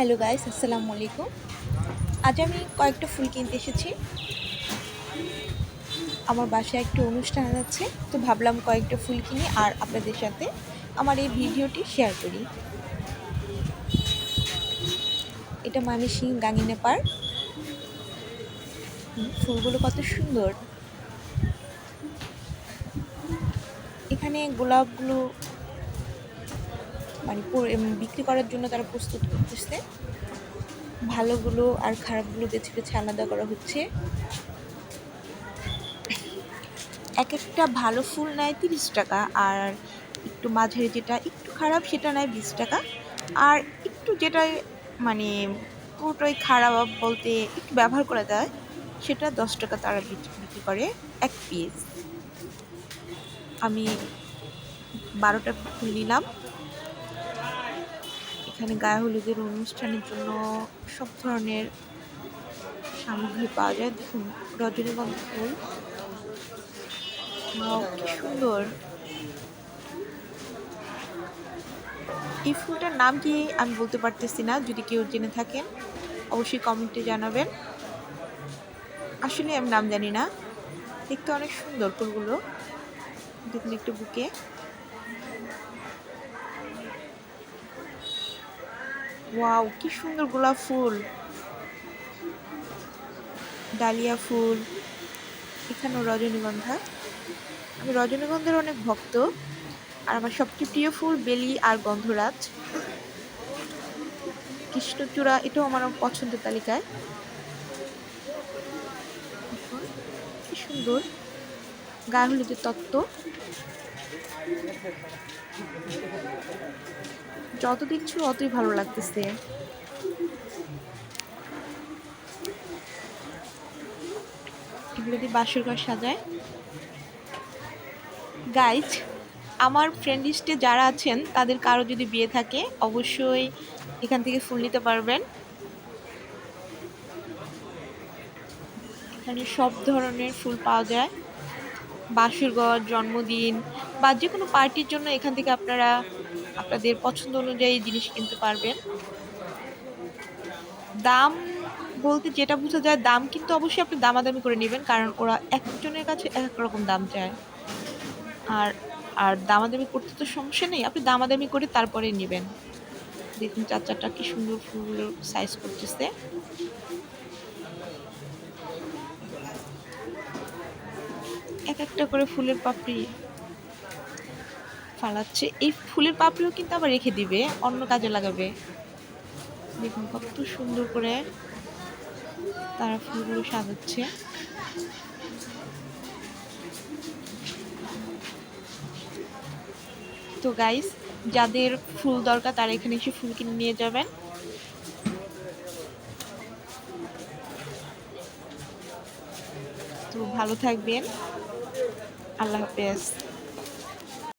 Hello guys, আসসালামু আলাইকুম। আজ আমি কয়েকটা ফুল কিনতে এসেছি। আমার বাসায় একটু অনুষ্ঠান আছে, তো ভাবলাম কয়েকটা ফুল কিনি আর আপনাদের সাথে আমার এই ভিডিওটি শেয়ার করি। এটা মামি সিং গাঙ্গিনে পার ফুলগুলো কত সুন্দর। এখানে গোলাপগুলো মানে বিক্রি করার জন্য তারা প্রস্তুত করতেছে ভালোগুলো আর খারাপগুলো বেছে বেছে আলাদা করা হচ্ছে। এক একটা ভালো ফুল নেয় তিরিশ টাকা, আর একটু মাঝারি যেটা একটু খারাপ সেটা নেয় বিশ টাকা। আর একটু যেটা মানে পুরোটাই খারাপ বলতে একটু ব্যবহার করা যায়, সেটা দশ টাকা তারা বিক- বিক্রি করে এক পিস আমি বারোটা ফুল নিলাম। এখানে গায়ে হলুদের অনুষ্ঠানের জন্য সব ধরনের সামগ্রী পাওয়া যায়। দেখুন রজনীগন্ধা ফুল। কি সুন্দর। এই ফুলটার নাম কি আমি বলতে পারতেছি না, যদি কেউ জেনে থাকেন, অবশ্যই কমেন্টে জানাবেন। আসলে আমি নাম জানি না। দেখতে অনেক সুন্দর ফুলগুলো। দেখুন একটু বুকে। ওয়াও, কি সুন্দর গোলাপ ফুল। ডালিয়া ফুল। এখানেও রজনীগন্ধা। আমি রজনীগন্ধার অনেক ভক্ত। আর আমার সবচেয়ে প্রিয় ফুল বেলি আর গন্ধরাজ। কৃষ্ণচূড়া, এটাও আমার পছন্দের তালিকায়। কি সুন্দর। গায়ে হলুদের তত্ত্ব। যত দেখছি অতই ভালো লাগতেছে। বাসর ঘর সাজায়। গাইজ আমার ফ্রেন্ড লিস্টে যারা আছেন, তাদের কারও যদি বিয়ে থাকে, অবশ্যই এখান থেকে ফুল নিতে পারবেন। এখানে সব ধরনের ফুল পাওয়া যায়। বাসরঘর জন্মদিন বা যে কোনো পার্টির জন্য এখান থেকে আপনারা আপনাদের পছন্দ অনুযায়ী জিনিস কিনতে পারবেন। দাম বলতে যেটা বোঝা যায়, দাম কিন্তু অবশ্যই আপনি দামাদামি করে নেবেন, কারণ ওরা এক একজনের কাছে এক রকম দাম চায়। আর আর দামাদামি করতে তো সমস্যা নেই, আপনি দামাদামি করে তারপরে নেবেন। দেখুন চার চারটা কি সুন্দর ফুলগুলো সাইজ করতেছে। এক একটা করে ফুলের পাপড়ি ফালাচ্ছে। এই ফুলের পাপড়িও কিন্তু আবার রেখে দিবে, অন্য কাজে লাগাবে। দেখুন কত সুন্দর করে তারা ফুলগুলো সাজাচ্ছে। তো গাইস যাদের ফুল দরকার তারা এখানে এসে ফুল কিনে নিয়ে যাবেন। তো ভালো থাকবেন। আল্লাহ হাফেজ